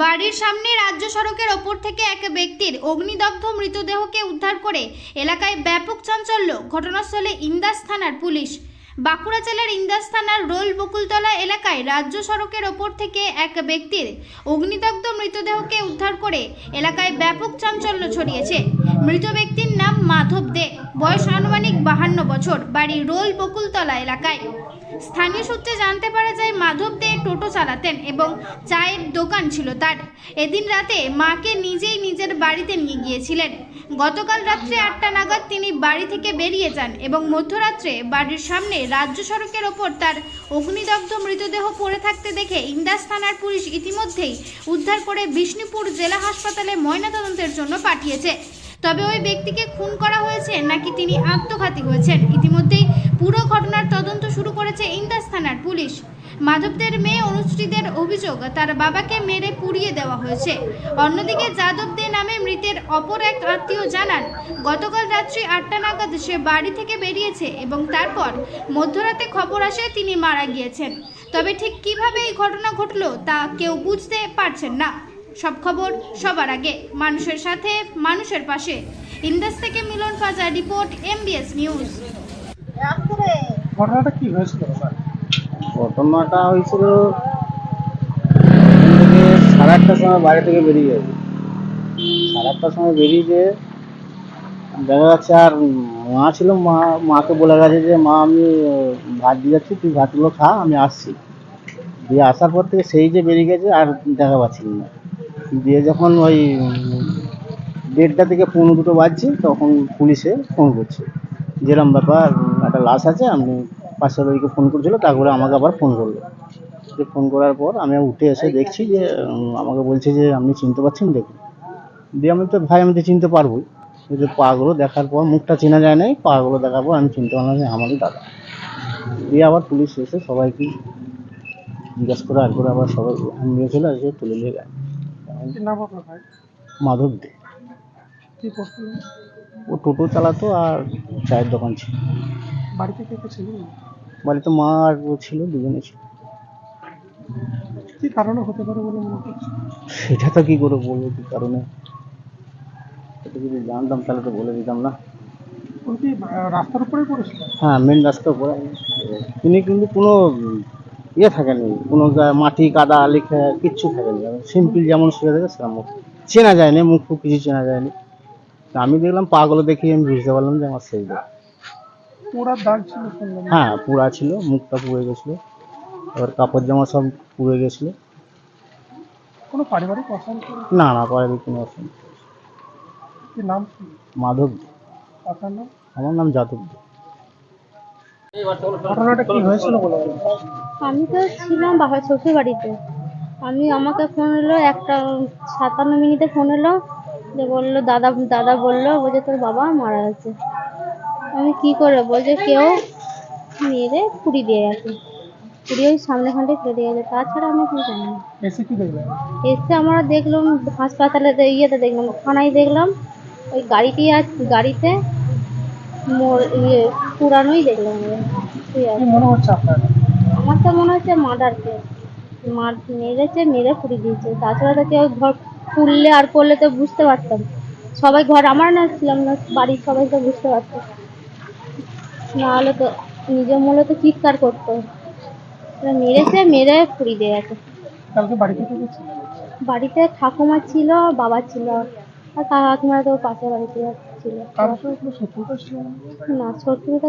বাড়ির সামনে রাজ্য সড়কের ওপর থেকে এক ব্যক্তির অগ্নিদগ্ধ মৃতদেহকে উদ্ধার করে এলাকায় ব্যাপক চাঞ্চল্য। ঘটনাস্থলে ইন্দাস থানার পুলিশ। বাঁকুড়া জেলার ইন্দাস থানার রোল বকুলতলা এলাকায় রাজ্য সড়কের ওপর থেকে এক ব্যক্তির অগ্নিদগ্ধ মৃতদেহকে উদ্ধার করে এলাকায় ব্যাপক চাঞ্চল্য ছড়িয়েছে। মৃত ব্যক্তির নাম মাধব দে। বয়স আনুমানিক বাহান্ন বছর। বাড়ি রোল বকুলতলা এলাকায়। স্থানীয় সূত্রে জানতে পারা যায়, মাধব দে টোটো চালাতেন এবং চায়ের দোকান ছিল তার। এদিন রাতে মাকে নিজেই নিজের বাড়িতে নিয়ে গিয়েছিলেন। গতকাল রাত্রে আটটা নাগাদ তিনি বাড়ি থেকে বেরিয়ে যান এবং মধ্যরাত্রে বাড়ির সামনে রাজ্য সড়কের ওপর তার অগ্নিদগ্ধ মৃতদেহ পড়ে থাকতে দেখে ইন্দাস থানার পুলিশ ইতিমধ্যেই উদ্ধার করে বিষ্ণুপুর জেলা হাসপাতালে ময়নাতদন্তের জন্য পাঠিয়েছে। তবে ওই ব্যক্তিকে খুন করা হয়েছে নাকি তিনি আত্মঘাতী হয়েছেন ইতিমধ্যেই পুরো ঘটনার তদন্ত শুরু করেছে ইন্দাস থানার পুলিশ। মাধবদের মেয়ে অনুশ্রীদের অভিযোগ, তার বাবাকে মেরে পুড়িয়ে দেওয়া হয়েছে। অন্যদিকে যাদব দে নামে মৃতের অপর এক আত্মীয় জানান, গতকাল রাত্রি আটটা নাগাদ সে বাড়ি থেকে বেরিয়েছে এবং তারপর মধ্যরাতে খবর আসে তিনি মারা গিয়েছেন। তবে ঠিক কীভাবে এই ঘটনা ঘটলো তা কেউ বুঝতে পারছেন না। সব খবর সবার আগে, মানুষের সাথে, মানুষের পাশে। ইন্দাস থেকে মিলন ফাজা, রিপোর্ট এমবিএস নিউজ। ঘটনাটা কি হয়েছিল ঘটনাটা হয়েছিল সাড়ে আটটার সময় বাইরে থেকে বেরিয়ে যাবে সাড়ে আটটার সময় বেরিয়ে যেয়ে দেখা যাচ্ছে আর মা ছিল, মা, মাকে বলে গেছে যে, মা, আমি ভাত দিয়ে যাচ্ছি, তুই ভাতগুলো খা, আমি আসছি। দিয়ে আসার পর থেকে সেই যে বেরিয়ে গেছে, আর দেখা পাচ্ছিলাম না। দিয়ে যখন ওই দেড়টা থেকে পৌনে দুটো বাজছে, তখন পুলিশে ফোন করছে। যেরম ব্যাপার একটা লাশ আছে আপনি পাশের বাড়িকে ফোন করেছিল তারপরে আমাকে আবার ফোন করল। যে ফোন করার পর আমি উঠে এসে দেখছি যে আমাকে বলছে যে আপনি চিনতে পারছেন দেখুন। দিয়ে আমি তো ভাই আমি তো চিনতে পারবোই। যে পাগুলো দেখার পর মুখটা চেনা যায় নাই পাগুলো দেখার পর আমি চিনতে পারলাম যে আমারই দাদা। দিয়ে আবার পুলিশ এসে সবাইকে জিজ্ঞাসা করে আর করে আবার সবাই তুলে নিয়ে গেল কি নাম আপনার ভাই? মাধব দে। ও টোটো চালাতো আর চায়ের দোকান ছিল। বাড়িতে কে কে ছিল? বাড়িতে মা আর ও ছিল দুজনে ছিল। কি কারণে হতে পারে বলে মনে করছে সেটা তো কি করে বলব কি কারণে? সেটা যদি জানতাম তাহলে তো বলে দিতাম না। উনি কি আহ, রাস্তার উপরেই পড়েছিল? হ্যাঁ মেন রাস্তার উপরে। তিনি কিন্তু কোনো ইয়ে থাকেনি কোনো গা- মাটি কাদা লেখা কিচ্ছু থাকেনি। সিম্পল যেমন শুয়ে থাকে সেরকম। চেনা যায়নি মুখ ফুক কিছু চেনা যায়নি। তা আমি দেখলাম পাগুলো দেখে আমি বুঝতে পারলাম যে আমার সেই লোক। পুরা দাগ ছিল শুনলাম। হ্যাঁ পুরা ছিল মুখটা পুড়ে গেছিল। এবার কাপড় জামা সব পুড়ে গেছিল। কোনো পারিবারিক অশান্তি? না না পারিবারিক কোনো কি নাম কি? মাধব। আপনার নাম? আমার নাম যাদব। ঘটনাটা কি হয়েছিল বলে আমি তো ছিলাম বাবার শ্বশুর বাড়িতে। আমি আমাকে ফোন এলো একটা সাতান্ন মিনিটে ফোন এলো। যে বলল দাদা দাদা বলল বলছে তোর বাবা মারা গেছে। আমি কি করে বলছে কেউ মেরে পুড়ি দিয়ে গেছে। পুড়ি ওই সামনে খানটে ফেলে দিয়ে গেছে। তাছাড়া আমি কি জানি না। এসে কি দেখলেন এসে আমরা দেখলাম হাসপাতালে ইয়েতে দেখলাম থানায় দেখলাম ওই গাড়িটি আছে গাড়িতে মোর ইয়ে পুরানোই দেখলাম। কি মনে হচ্ছে আপনার? আমার তো মনে হচ্ছে মার্ডার কেস। মার মেরেছে মেরে পুড়ে দিয়েছে। তাছাড়া তো কেউ ঘর খুললে আর করলে তো বুঝতে পারতাম। সবাই ঘর আমার না ছিলাম না বাড়ির সবাই তো বুঝতে পারতো। না হলে তো নিজের মনে তো চিৎকার করতো। মেরেছে মেরে পুড়ি দিয়ে গেছে। কালকে বাড়িতে ঠাকুমা ছিল বাবা ছিল আর কাকিমা তো পাশের বাড়িতে ছিল? না শত্রুতা